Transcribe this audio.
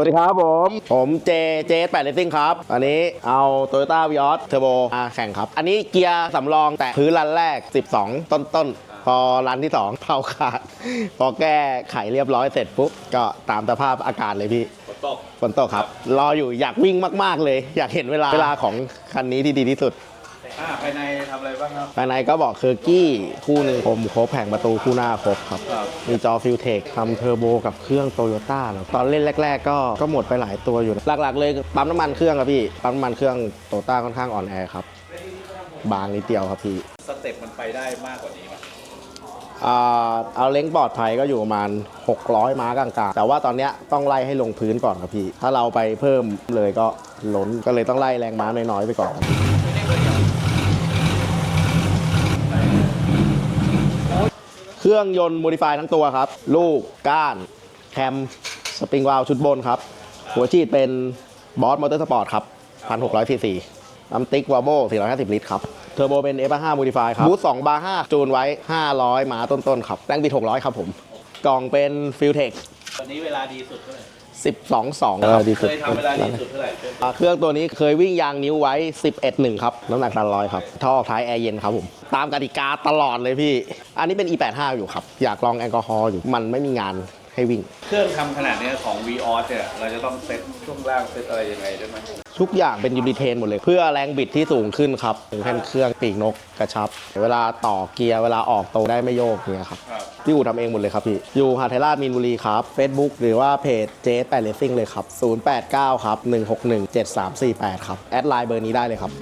วัสดีครับผม ผมเจเจแปดเลสซิ่งครับ อันนี้เอาโตโยต้าวิออสเทอร์โบมาแข่งครับ อันนี้เกียร์สำรองแต่พื้นรันแรก 12 ต้นต้นๆพอรันที่ 2เผาขาด พอแก้ไขเรียบร้อยเสร็จปุ๊บ ก็ตามสภาพอากาศเลยพี่ฝนตกฝนตกครับ รออยู่อยากวิ่งมาก ๆ เลย อยากเห็นเวลาเวลาของคันนี้ที่ดีที่สุด อ่าภายในทำอะไรบ้างครับ ภายในก็บอกเคอร์กี้คู่หนึ่งผมครบแผงประตูคู่หน้าครบครับ ครับ มีจอฟิลเทคทำเทอร์โบกับเครื่องโตโยต้าตอนเล่นแรก ๆ ก็ก็หมดไปหลายตัวอยู่นะหลักๆ เลยปั๊มน้ำมันเครื่องครับพี่ ปั๊มน้ำมันเครื่องโตโยต้าค่อนข้างอ่อนแอครับ บางนิดเดียวครับพี่สเต็ปมันไปได้มากกว่านี้ไหมอ่าเอาเล้งปลอดภัยก็อยู่ประมาณ 600 ม้ากลางๆ แต่ว่าตอนเนี้ยต้องไล่ให้ลงพื้นก่อนครับพี่ ถ้าเราไปเพิ่มเลยก็ล้นก็เลยต้องไล่แรงม้าน้อยๆไปก่อนครับ เครื่องยนต์โมดิฟายทั้งตัวครับ ลูกก้านแคมสปริงวาลชุดบนครับ หัวฉีดเป็นบอสมอเตอร์สปอร์ตครับ 1,600ซีซีน้ำติ๊กวาโบ450 ลิตรครับเทอร์โบเป็น F5 โมดิฟายครับบูท2บาร์5จูนไว้ 500ม้าต้นๆครับแรงบิด600 ครับผม กล่องเป็นฟิลเทควันนี้เวลาดีสุดเท่าไหร่ 12.2 เออดีสุดเคยทำเวลาดีสุดเท่าไหร่เพื่อนอ่าเครื่องตัวนี้เคยวิ่งยางนิ้วไว้ 11.1 ครับ น้ำหนักตันร้อยครับ ท่อออกท้ายแอร์เย็นครับผม ตามกติกาตลอดเลยพี่ อันนี้เป็น E85 อยู่ครับ อยากลองแอลกอฮอล์อยู่ มันไม่มีงาน ให้วิ่ง เครื่องทำขนาดเนี้ยของ v ีออสเนี่ยเราจะต้องเซ็ตช่วงล่างเซ็ตอะไรยังไงด้วยไหมทุกอย่างเป็นยูนิเทนหมดเลย เพื่อแรงบิดที่สูงขึ้นครับแผ่นเครื่องปีกนกกระชับ เวลาต่อเกียร์เวลาออกโตวได้ไม่โยกเนี่ยครับ ครับพี่อู๋ทำเองหมดเลยครับพี่ อยู่หาดไทยราชมีนบุรีครับ Facebook หรือว่าเพจเจสแปดเลสซิ่งเลยครับ 089 ครับ 161 7348 ครับ แอดไลน์เบอร์นี้ได้เลยครับ